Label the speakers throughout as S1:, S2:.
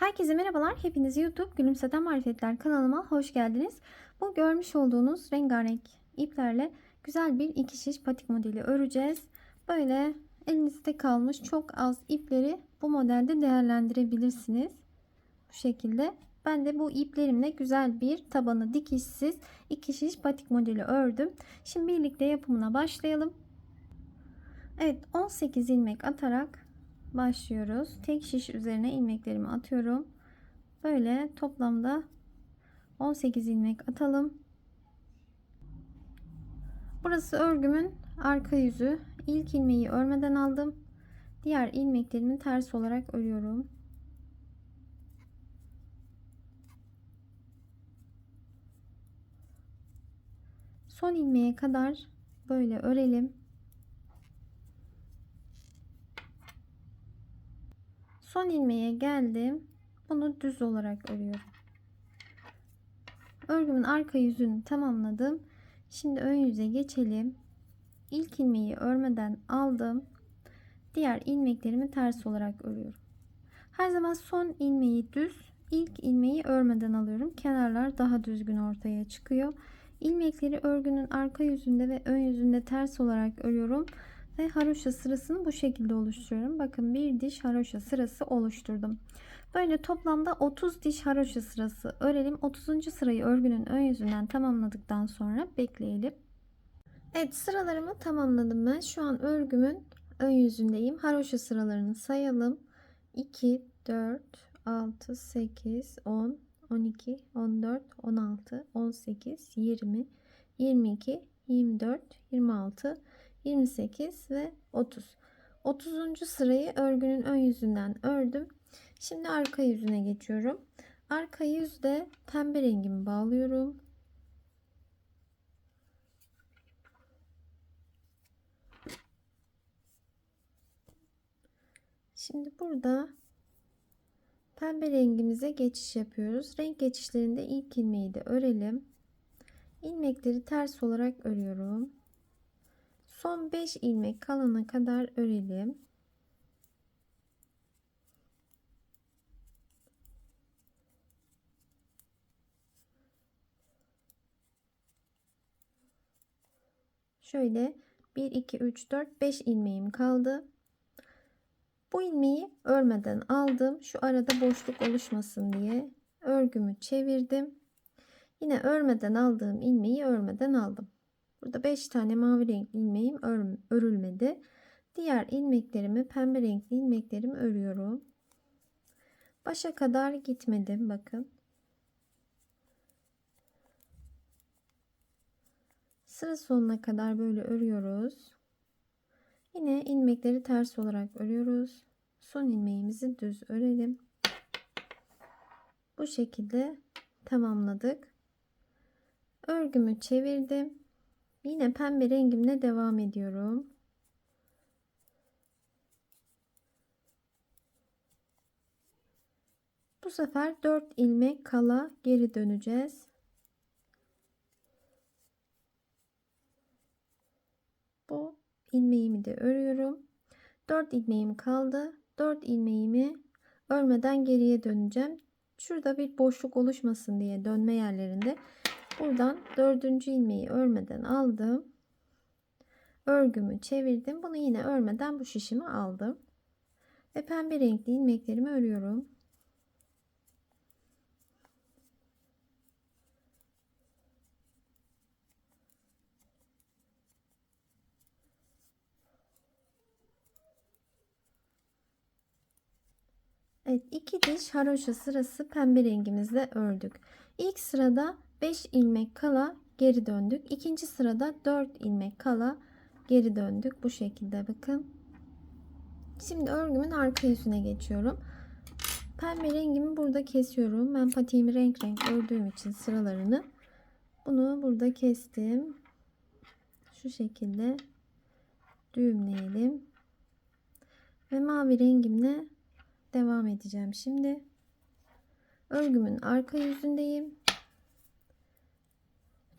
S1: Herkese merhabalar. Hepiniz YouTube Gülümseten Marifetler kanalıma hoş geldiniz. Bu görmüş olduğunuz rengarenk iplerle güzel bir iki şiş patik modeli öreceğiz. Böyle elinizde kalmış çok az ipleri bu modelde değerlendirebilirsiniz. Bu şekilde. Ben de bu iplerimle güzel bir tabanı dikişsiz iki şiş patik modeli ördüm. Şimdi birlikte yapımına başlayalım. Evet 18 ilmek atarak başlıyoruz. Tek şiş üzerine ilmeklerimi atıyorum. Böyle toplamda 18 ilmek atalım. Burası örgümün arka yüzü. İlk ilmeği örmeden aldım. Diğer ilmeklerimi ters olarak örüyorum. Son ilmeğe kadar böyle örelim. Son ilmeğe geldim. Bunu düz olarak örüyorum. Örgümün arka yüzünü tamamladım. Şimdi ön yüze geçelim. İlk ilmeği örmeden aldım. Diğer ilmeklerimi ters olarak örüyorum. Her zaman son ilmeği düz, ilk ilmeği örmeden alıyorum. Kenarlar daha düzgün ortaya çıkıyor. İlmekleri örgünün arka yüzünde ve ön yüzünde ters olarak örüyorum ve haroşa sırasını bu şekilde oluşturuyorum. Bakın bir diş haroşa sırası oluşturdum. Böyle toplamda 30 diş haroşa sırası örelim. 30. sırayı örgünün ön yüzünden tamamladıktan sonra bekleyelim. Evet sıralarımı tamamladım ben. Şu an örgümün ön yüzündeyim. Haroşa sıralarını sayalım. 2, 4, 6, 8, 10, 12, 14, 16, 18, 20, 22, 24, 26, 28 ve 30. 30. sırayı örgünün ön yüzünden ördüm. Şimdi arka yüzüne geçiyorum. Arka yüzde pembe rengimi bağlıyorum. Şimdi burada pembe rengimize geçiş yapıyoruz. Renk geçişlerinde ilk ilmeği de örelim. İlmekleri ters olarak örüyorum. Son 5 ilmek kalana kadar örelim. Şöyle 1 2 3 4 5 ilmeğim kaldı. Bu ilmeği örmeden aldım. Şu arada boşluk oluşmasın diye örgümü çevirdim. Yine örmeden aldığım ilmeği örmeden aldım. Burada 5 tane mavi renkli ilmeğim örülmedi. Diğer ilmeklerimi pembe renkli ilmeklerimi örüyorum. Başa kadar gitmedim bakın. Sıra sonuna kadar böyle örüyoruz. Yine ilmekleri ters olarak örüyoruz. Son ilmeğimizi düz örelim. Bu şekilde tamamladık. Örgümü çevirdim. Yine pembe rengimle devam ediyorum. Bu sefer 4 ilmek kala geri döneceğiz. Bu ilmeğimi de örüyorum. 4 ilmeğim kaldı. 4 ilmeğimi örmeden geriye döneceğim. Şurada bir boşluk oluşmasın diye dönme yerlerinde Buradan dördüncü ilmeği örmeden aldım. Örgümü çevirdim. Bunu yine örmeden bu şişimi aldım. Ve pembe renkli ilmeklerimi örüyorum. Evet iki diş haroşa sırası pembe rengimizle ördük. İlk sırada 5 ilmek kala geri döndük. İkinci sırada 4 ilmek kala geri döndük. Bu şekilde bakın. Şimdi örgümün arka yüzüne geçiyorum. Pembe rengimi burada kesiyorum. Ben patiğimi renk renk ördüğüm için sıralarını. Bunu burada kestim. Şu şekilde düğümleyelim. Ve mavi rengimle devam edeceğim şimdi. Örgümün arka yüzündeyim.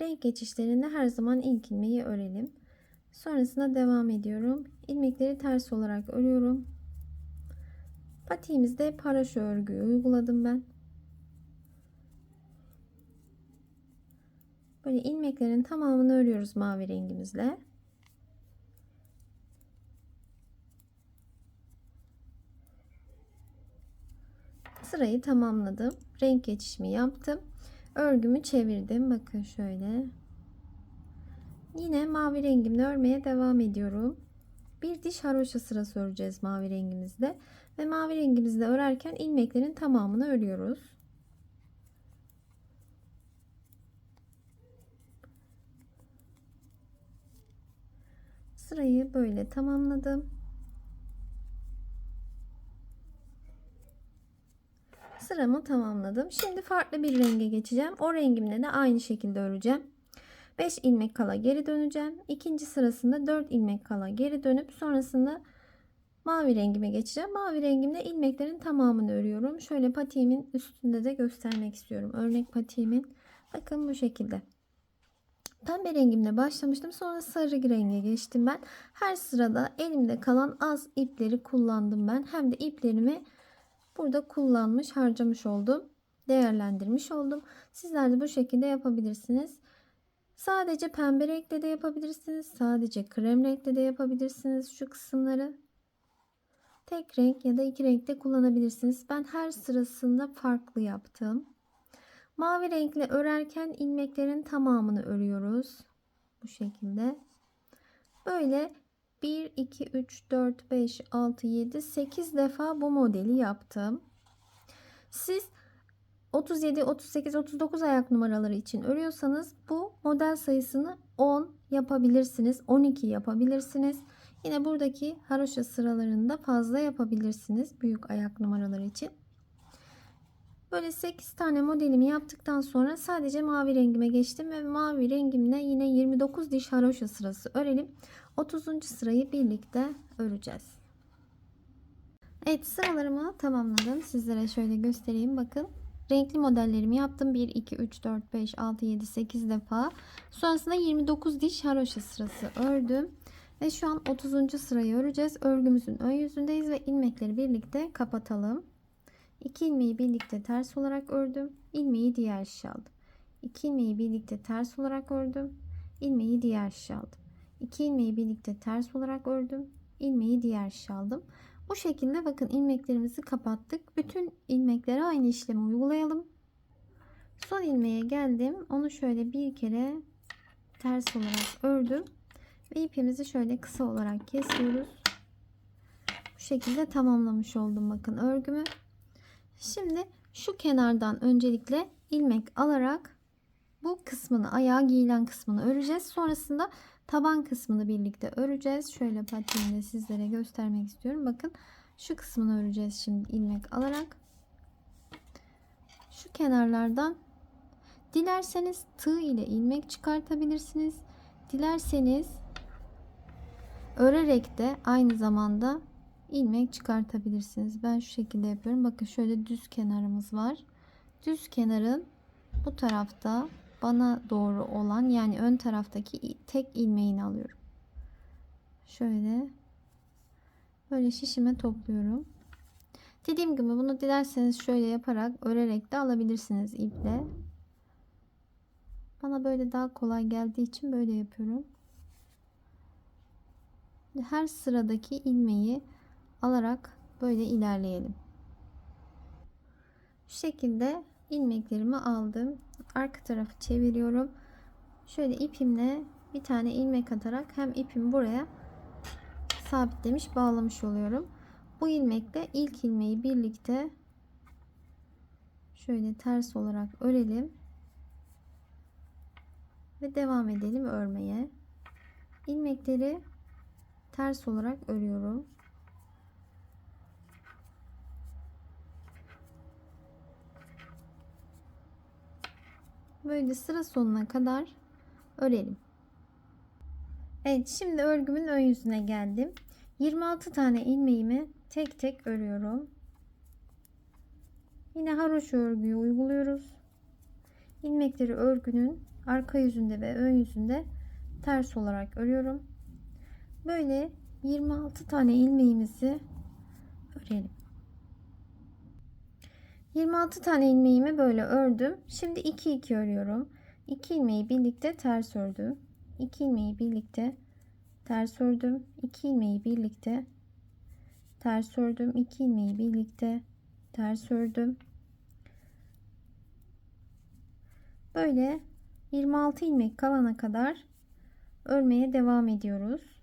S1: Renk geçişlerinde her zaman ilk ilmeği örelim. Sonrasında devam ediyorum. İlmekleri ters olarak örüyorum. Patiğimizde haroşa örgüyü uyguladım ben. Böyle ilmeklerin tamamını örüyoruz mavi rengimizle. Sırayı tamamladım. Renk geçişimi yaptım. Örgümü çevirdim. Bakın şöyle. Yine mavi rengimle örmeye devam ediyorum. Bir diş haroşa sırası öreceğiz mavi rengimizde. Ve mavi rengimizde örerken ilmeklerin tamamını örüyoruz. Sırayı böyle tamamladım. Sıramı tamamladım. Şimdi farklı bir renge geçeceğim. O rengimle de aynı şekilde öreceğim. 5 ilmek kala geri döneceğim. İkinci sırasında 4 ilmek kala geri dönüp sonrasında mavi rengime geçeceğim. Mavi rengimle ilmeklerin tamamını örüyorum. Şöyle patiğimin üstünde de göstermek istiyorum. Örnek patiğimin bakın bu şekilde. Pembe rengimle başlamıştım. Sonra sarı renge geçtim ben. Her sırada elimde kalan az ipleri kullandım ben. Hem de iplerimi burada kullanmış, harcamış oldum. Değerlendirmiş oldum. Sizler de bu şekilde yapabilirsiniz. Sadece pembe renkle de yapabilirsiniz. Sadece krem renkle de yapabilirsiniz şu kısımları. Tek renk ya da iki renkte kullanabilirsiniz. Ben her sırasında farklı yaptım. Mavi renkle örerken ilmeklerin tamamını örüyoruz. Bu şekilde. Böyle 1, 2, 3, 4, 5, 6, 7, 8 defa bu modeli yaptım. Siz 37, 38, 39 ayak numaraları için örüyorsanız bu model sayısını 10 yapabilirsiniz. 12 yapabilirsiniz. Yine buradaki haroşa sıralarında fazla yapabilirsiniz büyük ayak numaraları için. Böyle 8 tane modelimi yaptıktan sonra sadece mavi rengime geçtim ve mavi rengimle yine 29 diş haroşa sırası örelim. 30. sırayı birlikte öreceğiz. Evet sıralarımı tamamladım. Sizlere şöyle göstereyim. Bakın renkli modellerimi yaptım. 1, 2, 3, 4, 5, 6, 7, 8 defa. Sonrasında 29 diş haroşa sırası ördüm. Ve şu an 30. sırayı öreceğiz. Örgümüzün ön yüzündeyiz ve ilmekleri birlikte kapatalım. 2 ilmeği birlikte ters olarak ördüm. ilmeği diğer şişe aldım. 2 ilmeği birlikte ters olarak ördüm. ilmeği diğer şişe aldım. 2 ilmeği birlikte ters olarak ördüm. ilmeği diğer şişe aldım. Bu şekilde bakın ilmeklerimizi kapattık. Bütün ilmeklere aynı işlemi uygulayalım. Son ilmeğe geldim. Onu şöyle bir kere ters olarak ördüm. Ve ipimizi şöyle kısa olarak kesiyoruz. Bu şekilde tamamlamış oldum bakın örgümü. Şimdi şu kenardan öncelikle ilmek alarak bu kısmını ayağa giyilen kısmını öreceğiz. Sonrasında taban kısmını birlikte öreceğiz. Şöyle patiğimle sizlere göstermek istiyorum. Bakın şu kısmını öreceğiz şimdi ilmek alarak. Şu kenarlardan dilerseniz tığ ile ilmek çıkartabilirsiniz. Dilerseniz örerek de aynı zamanda ilmek çıkartabilirsiniz. Ben şu şekilde yapıyorum. Bakın şöyle düz kenarımız var. Düz kenarın bu tarafta bana doğru olan yani ön taraftaki tek ilmeğini alıyorum. Şöyle böyle şişime topluyorum. Dediğim gibi bunu dilerseniz şöyle yaparak örerek de alabilirsiniz iple. Bana böyle daha kolay geldiği için böyle yapıyorum. Her sıradaki ilmeği alarak böyle ilerleyelim. Şu şekilde ilmeklerimi aldım. Arka tarafı çeviriyorum. Şöyle ipimle bir tane ilmek atarak hem ipimi buraya sabitlemiş bağlamış oluyorum. Bu ilmekle ilk ilmeği birlikte şöyle ters olarak örelim. Ve devam edelim örmeye. İlmekleri ters olarak örüyorum. Böyle sıra sonuna kadar örelim. Evet şimdi örgümün ön yüzüne geldim. 26 tane ilmeğimi tek tek örüyorum. Yine haroşa örgüyü uyguluyoruz. İlmekleri örgünün arka yüzünde ve ön yüzünde ters olarak örüyorum. Böyle 26 tane ilmeğimizi örelim. 26 tane ilmeğimi böyle ördüm. Şimdi 2 2 örüyorum. 2 ilmeği birlikte ters ördüm. 2 ilmeği birlikte ters ördüm. 2 ilmeği birlikte ters ördüm. 2 ilmeği birlikte ters ördüm. Böyle 26 ilmek kalana kadar örmeye devam ediyoruz.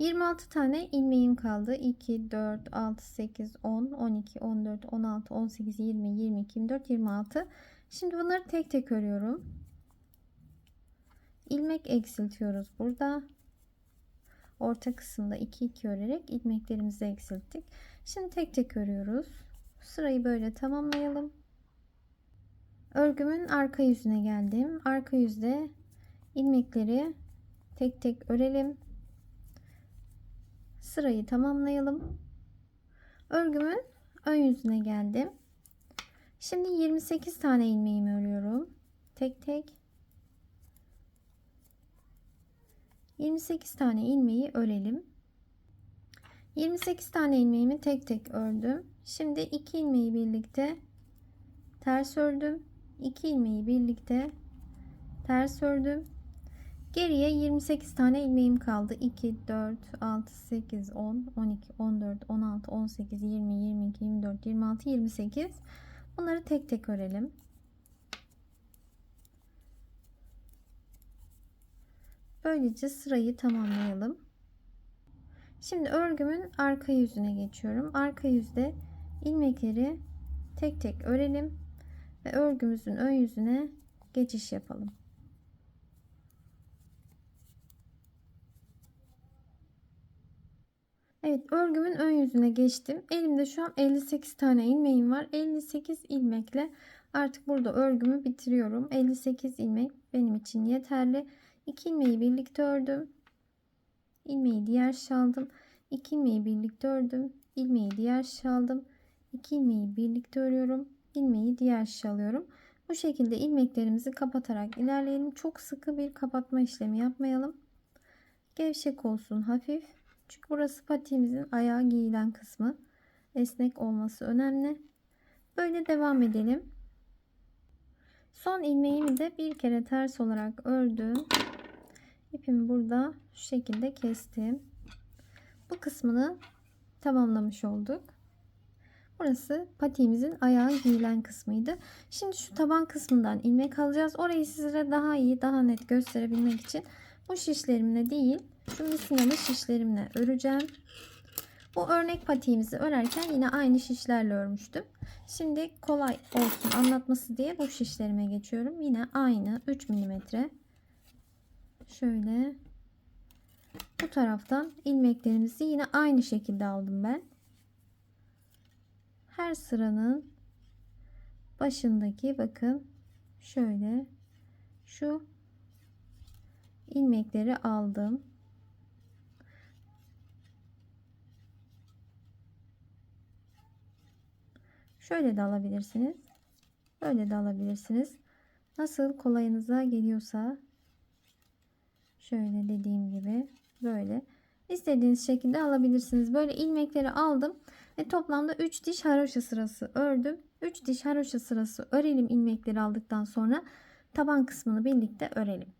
S1: Yirmi altı tane ilmeğim kaldı. 2, 4, 6, 8, 10, 12, 14, 16, 18, 20, 22, 24, 26. Şimdi bunları tek tek örüyorum. İlmek eksiltiyoruz burada. Orta kısımda 2 2 örerek ilmeklerimizi eksilttik. Şimdi tek tek örüyoruz. Sırayı böyle tamamlayalım. Örgümün arka yüzüne geldim. Arka yüzde ilmekleri tek tek örelim. Sırayı tamamlayalım. Örgümün ön yüzüne geldim. Şimdi 28 tane ilmeğimi örüyorum. Tek tek 28 tane ilmeği örelim. 28 tane ilmeğimi tek tek ördüm. Şimdi 2 ilmeği birlikte ters ördüm. 2 ilmeği birlikte ters ördüm. Geriye 28 tane ilmeğim kaldı. 2, 4, 6, 8, 10, 12, 14, 16, 18, 20, 22, 24, 26, 28. Bunları tek tek örelim. Böylece sırayı tamamlayalım. Şimdi örgümün arka yüzüne geçiyorum. Arka yüzde ilmekleri tek tek örelim ve örgümüzün ön yüzüne geçiş yapalım. Evet örgümün ön yüzüne geçtim. Elimde şu an 58 tane ilmeğim var. 58 ilmekle artık burada örgümü bitiriyorum. 58 ilmek benim için yeterli. 2 ilmeği birlikte ördüm. ilmeği diğer şaldım. 2 ilmeği birlikte ördüm. ilmeği diğer şaldım. 2 ilmeği birlikte örüyorum. ilmeği diğer şalıyorum. Bu şekilde ilmeklerimizi kapatarak ilerleyelim. Çok sıkı bir kapatma işlemi yapmayalım. Gevşek olsun hafif. Çünkü burası patiğimizin ayağa giyilen kısmı. Esnek olması önemli. Böyle devam edelim. Son ilmeğimi de bir kere ters olarak ördüm. İpimi burada şu şekilde kestim. Bu kısmını tamamlamış olduk. Burası patiğimizin ayağa giyilen kısmıydı. Şimdi şu taban kısmından ilmek alacağız. Orayı sizlere daha iyi, daha net gösterebilmek için bu şişlerimle değil, şu misinalı şişlerimle öreceğim. Bu örnek patiğimizi örerken yine aynı şişlerle örmüştüm. Şimdi kolay olsun anlatması diye bu şişlerime geçiyorum. Yine aynı 3 mm. Şöyle bu taraftan ilmeklerimizi yine aynı şekilde aldım ben. Her sıranın başındaki bakın şöyle şu ilmekleri aldım. Şöyle de alabilirsiniz. Böyle de alabilirsiniz. Nasıl kolayınıza geliyorsa şöyle dediğim gibi böyle istediğiniz şekilde alabilirsiniz. Böyle ilmekleri aldım ve toplamda 3 diş haroşa sırası ördüm. 3 diş haroşa sırası örelim ilmekleri aldıktan sonra taban kısmını birlikte örelim.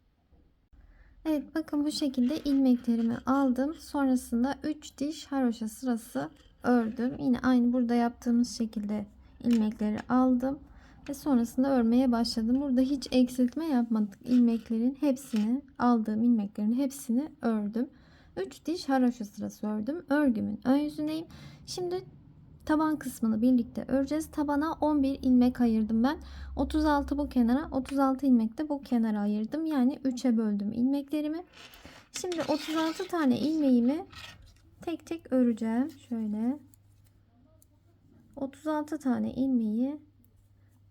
S1: Evet bakın bu şekilde ilmeklerimi aldım. Sonrasında 3 diş haroşa sırası ördüm. Yine aynı burada yaptığımız şekilde ilmekleri aldım ve sonrasında örmeye başladım. Burada hiç eksiltme yapmadık. İlmeklerin hepsini aldığım ilmeklerin hepsini ördüm. 3 diş haroşa sırası ördüm. Örgümün ön yüzündeyim. Şimdi taban kısmını birlikte öreceğiz. Tabana 11 ilmek ayırdım ben. 36 bu kenara, 36 ilmek de bu kenara ayırdım. Yani 3'e böldüm ilmeklerimi. Şimdi 36 tane ilmeğimi tek tek öreceğim. Şöyle 36 tane ilmeği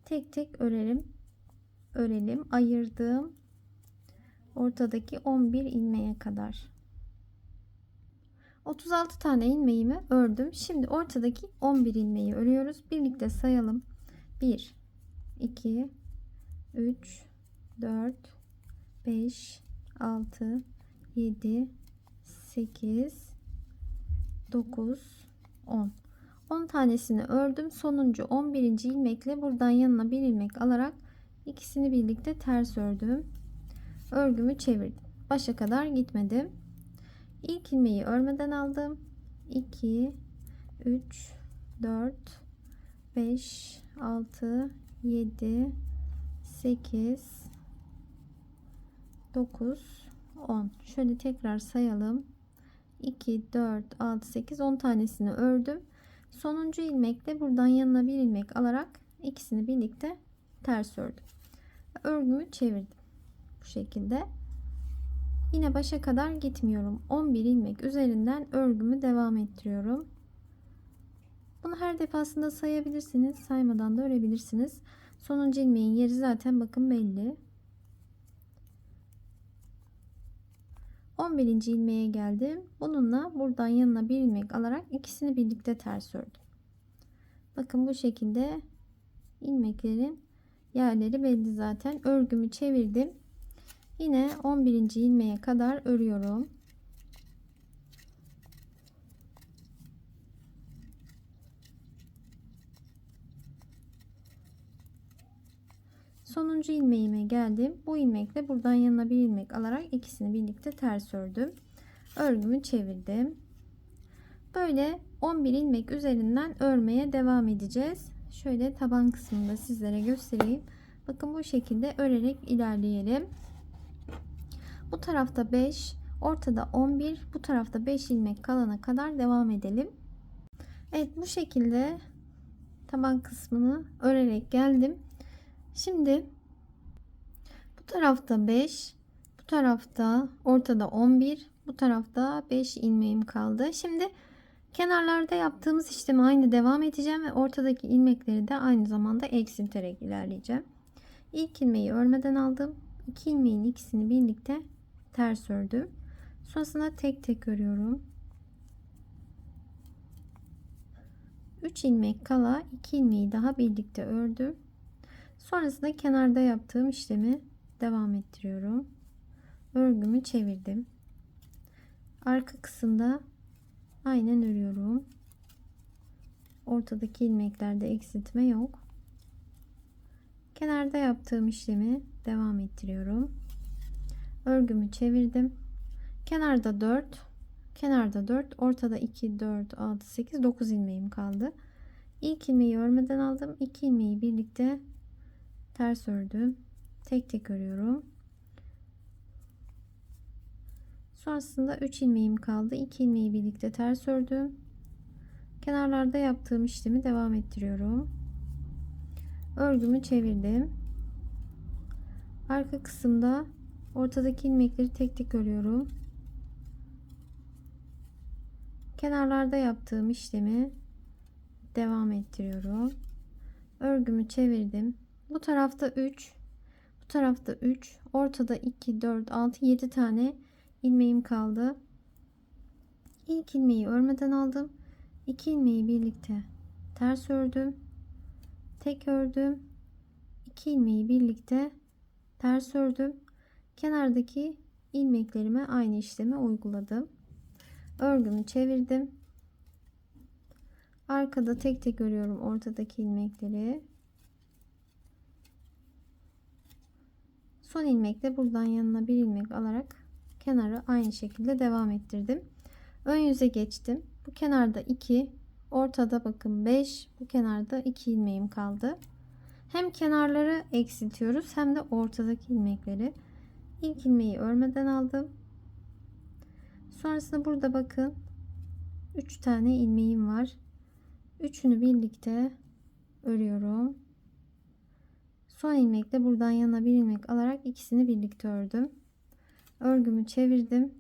S1: tek tek örelim. Örelim. Ayırdığım ortadaki 11 ilmeğe kadar. 36 tane ilmeğimi ördüm. Şimdi ortadaki 11 ilmeği örüyoruz. Birlikte sayalım. 1 2 3 4 5 6 7 8 9, 10. 10 tanesini ördüm. Sonuncu 11. ilmekle buradan yanına bir ilmek alarak ikisini birlikte ters ördüm. Örgümü çevirdim. Başa kadar gitmedim. İlk ilmeği örmeden aldım. 2, 3, 4, 5, 6, 7, 8, 9, 10. Şöyle tekrar sayalım. 2, 4, 6, 8, 10 tanesini ördüm. Sonuncu ilmekle buradan yanına bir ilmek alarak ikisini birlikte ters ördüm. Örgümü çevirdim. Bu şekilde. Yine başa kadar gitmiyorum. 11 ilmek üzerinden örgümü devam ettiriyorum. Bunu her defasında sayabilirsiniz. Saymadan da örebilirsiniz. Sonuncu ilmeğin yeri zaten bakın belli. 11. ilmeğe geldim. Bununla buradan yanına bir ilmek alarak ikisini birlikte ters ördüm. Bakın bu şekilde ilmeklerin yerleri belli zaten. Örgümü çevirdim. Yine 11. ilmeğe kadar örüyorum. Sonuncu ilmeğime geldim. Bu ilmekle buradan yanına bir ilmek alarak ikisini birlikte ters ördüm. Örgümü çevirdim. Böyle 11 ilmek üzerinden örmeye devam edeceğiz. Şöyle taban kısmında sizlere göstereyim. Bakın bu şekilde örerek ilerleyelim. Bu tarafta 5, ortada 11, bu tarafta 5 ilmek kalana kadar devam edelim. Evet bu şekilde taban kısmını örerek geldim. Şimdi bu tarafta 5, bu tarafta ortada 11, bu tarafta 5 ilmeğim kaldı. Şimdi kenarlarda yaptığımız işlemi aynı devam edeceğim ve ortadaki ilmekleri de aynı zamanda eksilterek ilerleyeceğim. İlk ilmeği örmeden aldım. İki ilmeğin ikisini birlikte ters ördüm. Sonrasında tek tek örüyorum. 3 ilmek kala 2 ilmeği daha birlikte ördüm. Sonrasında kenarda yaptığım işlemi devam ettiriyorum. Örgümü çevirdim. Arka kısımda aynen örüyorum. Ortadaki ilmeklerde eksiltme yok. Kenarda yaptığım işlemi devam ettiriyorum. Örgümü çevirdim. Kenarda 4, kenarda 4, ortada 2, 4, 6, 8, 9 ilmeğim kaldı. İlk ilmeği örmeden aldım. 2 ilmeği birlikte ters ördüm. Tek tek örüyorum. Sonrasında 3 ilmeğim kaldı. 2 ilmeği birlikte ters ördüm. Kenarlarda yaptığım işlemi devam ettiriyorum. Örgümü çevirdim. Arka kısımda ortadaki ilmekleri tek tek örüyorum. Kenarlarda yaptığım işlemi devam ettiriyorum. Örgümü çevirdim. Bu tarafta 3, bu tarafta 3, ortada 2, 4, 6, 7 tane ilmeğim kaldı. İlk ilmeği örmeden aldım. 2 ilmeği birlikte ters ördüm. Tek ördüm. 2 ilmeği birlikte ters ördüm. Kenardaki ilmeklerime aynı işlemi uyguladım. Örgümü çevirdim. Arkada tek tek örüyorum ortadaki ilmekleri. Son ilmekle buradan yanına bir ilmek alarak kenarı aynı şekilde devam ettirdim. Ön yüze geçtim. Bu kenarda 2, ortada bakın 5, bu kenarda 2 ilmeğim kaldı. Hem kenarları eksiltiyoruz hem de ortadaki ilmekleri. İlk ilmeği örmeden aldım. Sonrasında burada bakın 3 tane ilmeğim var. Üçünü birlikte örüyorum. Son ilmekle buradan yana bir ilmek alarak ikisini birlikte ördüm. Örgümü çevirdim.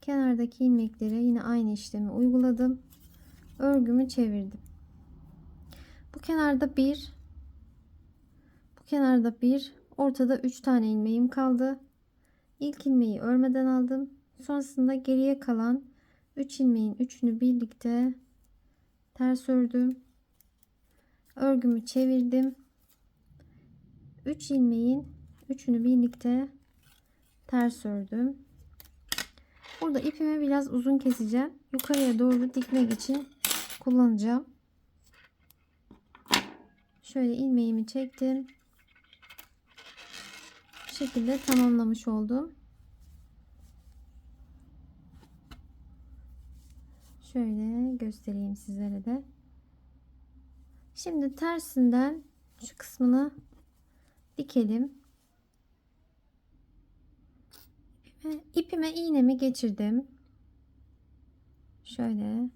S1: Kenardaki ilmeklere yine aynı işlemi uyguladım. Örgümü çevirdim. Bu kenarda bir, kenarda bir, ortada üç tane ilmeğim kaldı. İlk ilmeği örmeden aldım. Sonrasında geriye kalan 3 ilmeğin üçünü birlikte ters ördüm. Örgümü çevirdim. 3 ilmeğin üçünü birlikte ters ördüm. Burada ipimi biraz uzun keseceğim. Yukarıya doğru dikmek için kullanacağım. Şöyle ilmeğimi çektim. Şekilde tamamlamış oldum. Şöyle göstereyim sizlere de. Şimdi tersinden şu kısmını dikelim. İpime, ipime iğnemi geçirdim. Şöyle.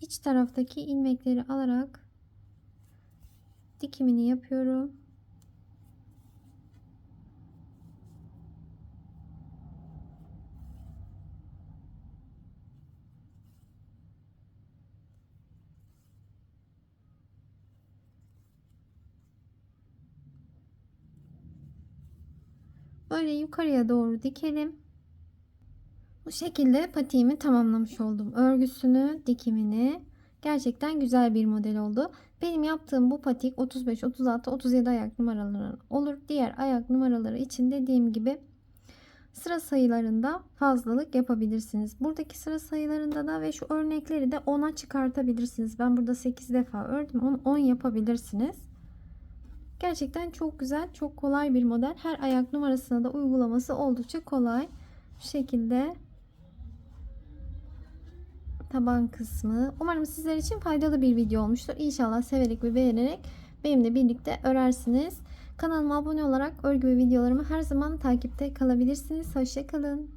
S1: İç taraftaki ilmekleri alarak dikimini yapıyorum. Böyle yukarıya doğru dikelim. Bu şekilde patiğimi tamamlamış oldum. Örgüsünü, dikimini gerçekten güzel bir model oldu. Benim yaptığım bu patik 35, 36, 37 ayak numaraları olur. Diğer ayak numaraları için dediğim gibi sıra sayılarında fazlalık yapabilirsiniz. Buradaki sıra sayılarında da ve şu örnekleri de 10'a çıkartabilirsiniz. Ben burada 8 defa ördüm. 10, 10 yapabilirsiniz. Gerçekten çok güzel, çok kolay bir model. Her ayak numarasına da uygulaması oldukça kolay. Bu şekilde taban kısmı. Umarım sizler için faydalı bir video olmuştur. İnşallah severek ve beğenerek benimle birlikte örersiniz. Kanalıma abone olarak örgü ve videolarımı her zaman takipte kalabilirsiniz. Hoşçakalın.